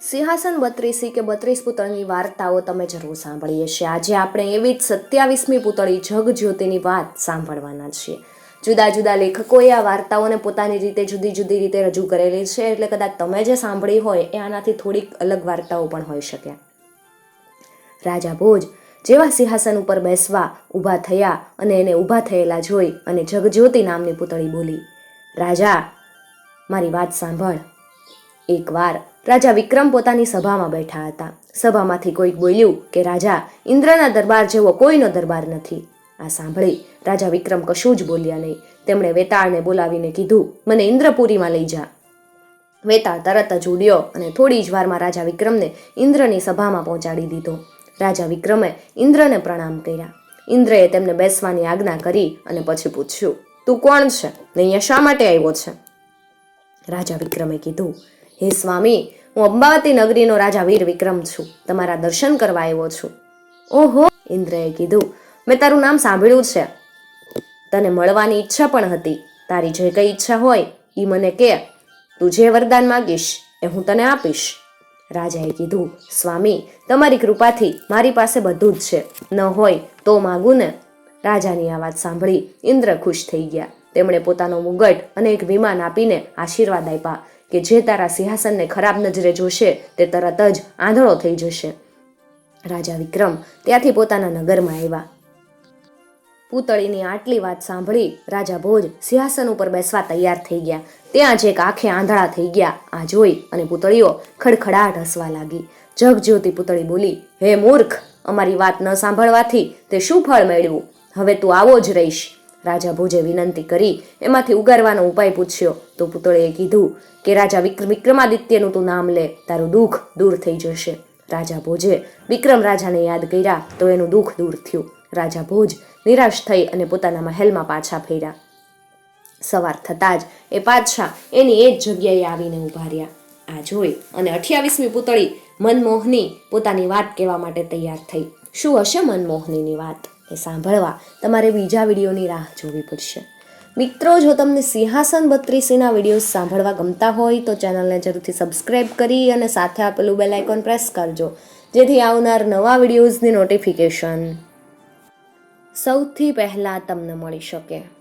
સિંહાસન બત્રીસી કે બત્રીસ પુતળની વાર્તાઓ તમે જરૂર સાંભળીએ છીએ. આજે આપણે એવી જ સત્યાવીસમી પુતળી જગજ્યોતિની વાત સાંભળવાના છીએ. જુદા જુદા લેખકોએ આ વાર્તાઓને પોતાની રીતે જુદી જુદી રીતે રજૂ કરેલી છે, એટલે કદાચ તમે જે સાંભળી હોય એ આનાથી થોડીક અલગ વાર્તાઓ પણ હોઈ શકે. રાજા ભોજ જેવા સિંહાસન ઉપર બેસવા, ઊભા થયા અને એને ઊભા થયેલા જોઈ અને જગજ્યોતિ નામની પુતળી બોલી, રાજા, મારી વાત સાંભળ. એકવાર રાજા વિક્રમ પોતાની સભામાં બેઠા હતા. સભામાંથી કોઈક બોલ્યું કે, રાજા, ઇન્દ્રના દરબાર જેવો કોઈનો દરબાર નથી. આ સાંભળી રાજા વિક્રમ કશું જ બોલ્યા નહીં. તેમણે વેતાળને બોલાવીને કીધું, મને ઇન્દ્રપુરીમાં લઈ જા. વેતાળ તરત જ ઉડ્યો અને થોડી જ વારમાં રાજા વિક્રમને ઇન્દ્રની સભામાં પહોંચાડી દીધો. રાજા વિક્રમે ઇન્દ્રને પ્રણામ કર્યા. ઇન્દ્રએ તેમને બેસવાની આજ્ઞા કરી અને પછી પૂછ્યું, તું કોણ છે અહીંયા શા માટે આવ્યો છે? રાજા વિક્રમે કીધું હે સ્વામી, હું અંબાવતી નગરીનો રાજા વીર વિક્રમ છું. તમારા દર્શન કરવા આવ્યો છું. ઓહો, ઇન્દ્રએ કીધું, મેં તારું નામ સાંભળ્યું છે. તને મળવાની ઈચ્છા પણ હતી. તારી જે કઈ ઈચ્છા હોય એ મને કે. તું જે વરદાન માગીશ, એ હું તને આપીશ. રાજાએ કીધું, સ્વામી, તમારી કૃપાથી મારી પાસે બધું જ છે. ન હોય તો માગું ને. રાજાની આ વાત સાંભળી ઇન્દ્ર ખુશ થઈ ગયા. તેમણે પોતાનો મુગટ અને એક વિમાન આપીને આશીર્વાદ આપ્યા. કે જે તારા સિંહાસનને ખરાબ નજરે જોશે, તે તરત જ આંધળો થઈ જશે. રાજા વિક્રમ ત્યાંથી પોતાના નગરમાં આવ્યા. પૂતળીની આટલી વાત સાંભળી રાજા ભોજ સિંહાસન ઉપર બેસવા તૈયાર થઈ ગયા. ત્યાં જ એક આંખે આંધળા થઈ ગયા. આ જોઈ અને પૂતળીઓ ખડખડાટ હસવા લાગી. જગજ્યોતિ પૂતળી બોલી, હે મૂર્ખ, અમારી વાત ન સાંભળવાથી તે શું ફળ મેળવ્યું હવે તું આવો જ રહીશ. રાજા ભોજે વિનંતી કરી, એમાંથી ઉગારવાનો ઉપાય પૂછ્યો. તો પુતળીએ કીધું કે, રાજા વિક્રમ વિક્રમાદિત્યનું તું નામ લે, તારું દુઃખ દૂર થઈ જશે. રાજા ભોજે વિક્રમ રાજાને યાદ કર્યા તો એનું દુઃખ દૂર થયું. રાજા ભોજ નિરાશ થઈ અને પોતાના મહેલમાં પાછા ફર્યા. સવાર થતાં જ એ પાછા એની એ જ જગ્યાએ આવીને ઊભા રહ્યા. આ જોઈ અને અઠ્યાવીસમી પુતળી મનમોહની પોતાની વાત કહેવા માટે તૈયાર થઈ. શું હશે મનમોહનીની વાત? એ સાંભળવા તમારે બીજા વિડીયોની રાહ જોવી પડશે. મિત્રો, જો તમને સિંહાસન બત્રીસીના વિડીયોઝ સાંભળવા ગમતા હોય, તો ચેનલને જરૂરથી સબસ્ક્રાઈબ કરી અને સાથે આપેલું બેલ આઇકોન પ્રેસ કરજો. જેથી આવનાર નવા વિડીયોઝની નોટિફિકેશન સૌથી પહેલાં તમને મળી શકે.